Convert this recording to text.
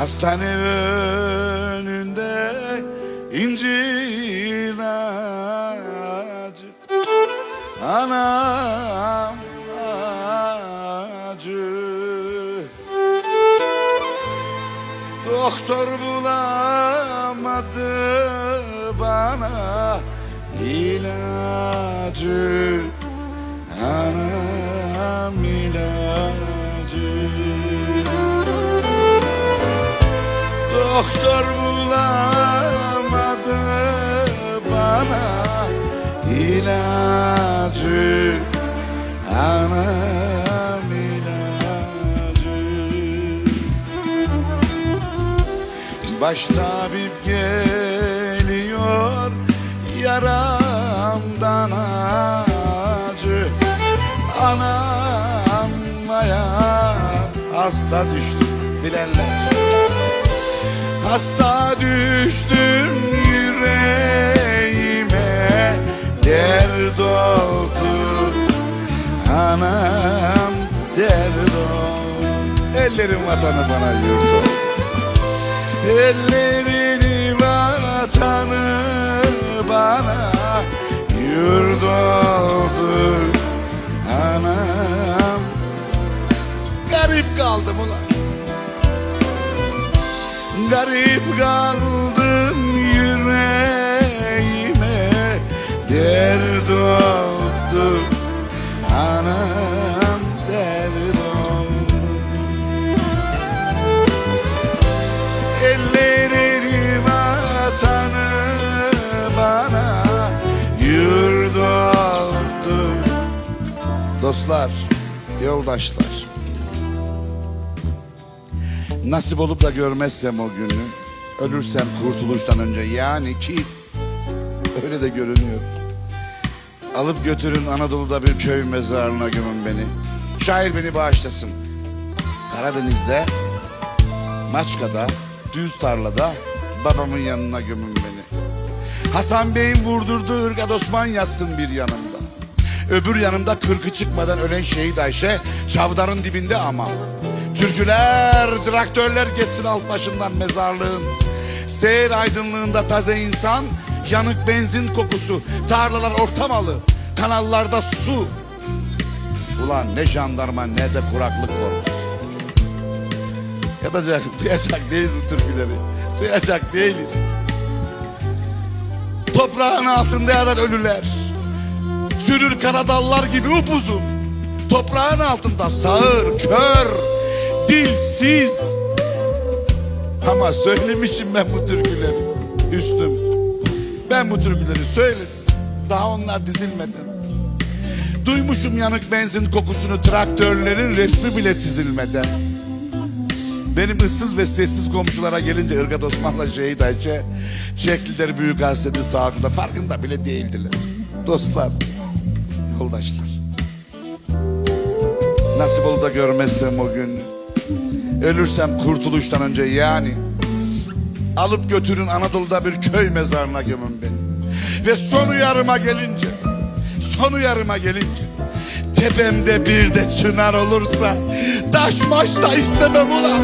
Hastane önünde incir ağacı. Anam acı Doktor bulamadı bana ilacı Doktor bulamadı bana ilacı Anam ilacı. Baş tabip geliyor yaramdan acı. Anam aya hasta düştüm bilenler Hasta düştüm yüreğime Dert oldu. Anam dert oldu. Ellerim vatanı bana yurt oldu Ellerini Garip kaldım yüreğime Dert oldu. Anam dert oldu. Ellerini vatanı bana yurt oldu Dostlar, yoldaşlar Nasip olup da görmezsem o günü Ölürsem kurtuluştan önce yani ki Öyle de görünüyor. Alıp götürün Anadolu'da bir köy mezarına gömün beni. Şair beni bağışlasın. Karadeniz'de Maçka'da Düz tarlada Babamın yanına gömün beni. Hasan Bey'in vurdurduğu ırgat Osman yatsın bir yanımda. Öbür yanımda kırkı çıkmadan ölen şehit Ayşe Çavdarın dibinde ama Türküler, traktörler geçsin alt başından mezarlığın. Seyir aydınlığında taze insan Yanık benzin kokusu Tarlalar ortamalı Kanallarda su. Ulan ne jandarma ne de kuraklık korkusu. Yatacak, duyacak değiliz bu türküleri. Duyacak değiliz. Toprağın altında yatan ölüler Çürür karadallar gibi upuzun. Toprağın altında sağır, kör, dilsiz Ama söylemişim ben bu türküleri Üstüm Ben bu türküleri söyledim Daha onlar dizilmeden Duymuşum yanık benzin kokusunu Traktörlerin resmi bile çizilmeden benim ıssız ve sessiz komşulara gelince Irgat Osman'la Şehit Ayşe çektiler büyük hasreti sağında farkında bile değildiler. Dostlar, yoldaşlar. Nasip oldu da görmezsem o gün. Ölürsem kurtuluştan önce yani. Alıp götürün Anadolu'da bir köy mezarına gömün beni. Ve son uyarıma gelince, son uyarıma gelince tepemde bir de çınar olursa taş maç da istemem ulan.